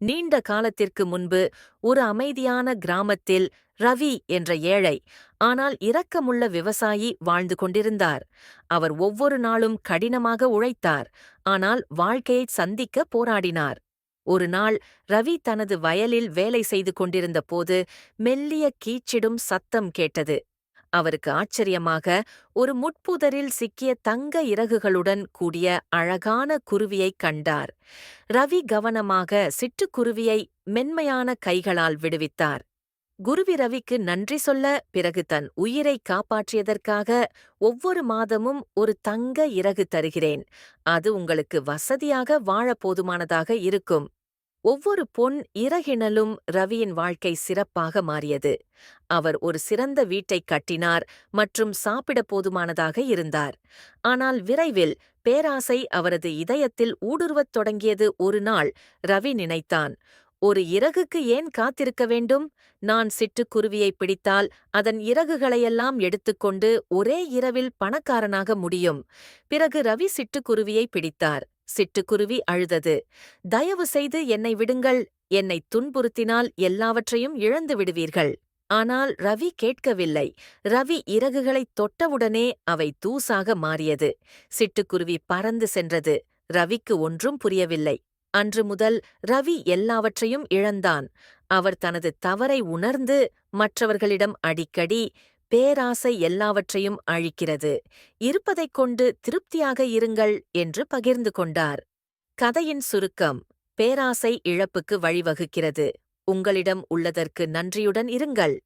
நீண்ட காலத்திற்கு முன்பு ஒரு அமைதியான கிராமத்தில் ரவி என்ற ஏழை ஆனால் இரக்கமுள்ள விவசாயி வாழ்ந்து கொண்டிருந்தார். அவர் ஒவ்வொரு நாளும் கடினமாக உழைத்தார் ஆனால் வாழ்க்கையை சந்திக்க போராடினார். ஒரு நாள் ரவி தனது வயலில் வேலை செய்து கொண்டிருந்த போது மெல்லிய கீச்சிடும் சத்தம் கேட்டது. அவருக்கு ஆச்சரியமாக ஒரு முட்புதரில் சிக்கிய தங்க இறகுகளுடன் கூடிய அழகான குருவியைக் கண்டார். ரவி கவனமாக சிட்டுக்குருவியை மென்மையான கைகளால் விடுவித்தார். குருவி ரவிக்கு நன்றி சொல்ல பிறகு தன் உயிரை காப்பாற்றியதற்காக ஒவ்வொரு மாதமும் ஒரு தங்க இறகு தருகிறேன். அது உங்களுக்கு வசதியாக வாழ போதுமானதாக இருக்கும். ஒவ்வொரு பொன் இறகினலும் ரவியின் வாழ்க்கை சிறப்பாக மாறியது. அவர் ஒரு சிறந்த வீட்டைக் கட்டினார் மற்றும் சாப்பிட போதுமானதாக இருந்தார். ஆனால் விரைவில் பேராசை அவரது இதயத்தில் ஊடுருவத் தொடங்கியது ஒரு நாள் ரவி நினைத்தான் ஒரு இறகுக்கு ஏன் காத்திருக்க வேண்டும்? நான் சிட்டுக்குருவியை பிடித்தால் அதன் இறகுகளையெல்லாம் எடுத்துக்கொண்டு ஒரே இரவில் பணக்காரனாக முடியும் பிறகு ரவி சிட்டுக்குருவியை பிடித்தார். சிட்டுக்குருவி அழுதது. தயவு செய்து என்னை விடுங்கள். என்னை துன்புறுத்தினால் எல்லாவற்றையும் இழந்து விடுவீர்கள். ஆனால் ரவி கேட்கவில்லை. ரவி இறகுகளைத் தொட்டவுடனே அவை தூசாக மாறியது. சிட்டுக்குருவி பறந்து சென்றது. ரவிக்கு ஒன்றும் புரியவில்லை. அன்று முதல் ரவி எல்லாவற்றையும் இழந்தான். அவர் தனது தவறை உணர்ந்து மற்றவர்களிடம் அடிக்கடி பேராசை எல்லாவற்றையும் அழிக்கிறது. இருப்பதைக் கொண்டு திருப்தியாக இருங்கள் என்று பகிர்ந்து கொண்டார். கதையின் சுருக்கம் பேராசை இழப்புக்கு வழிவகுக்கிறது. உங்களிடம் உள்ளதற்கு நன்றியுடன் இருங்கள்.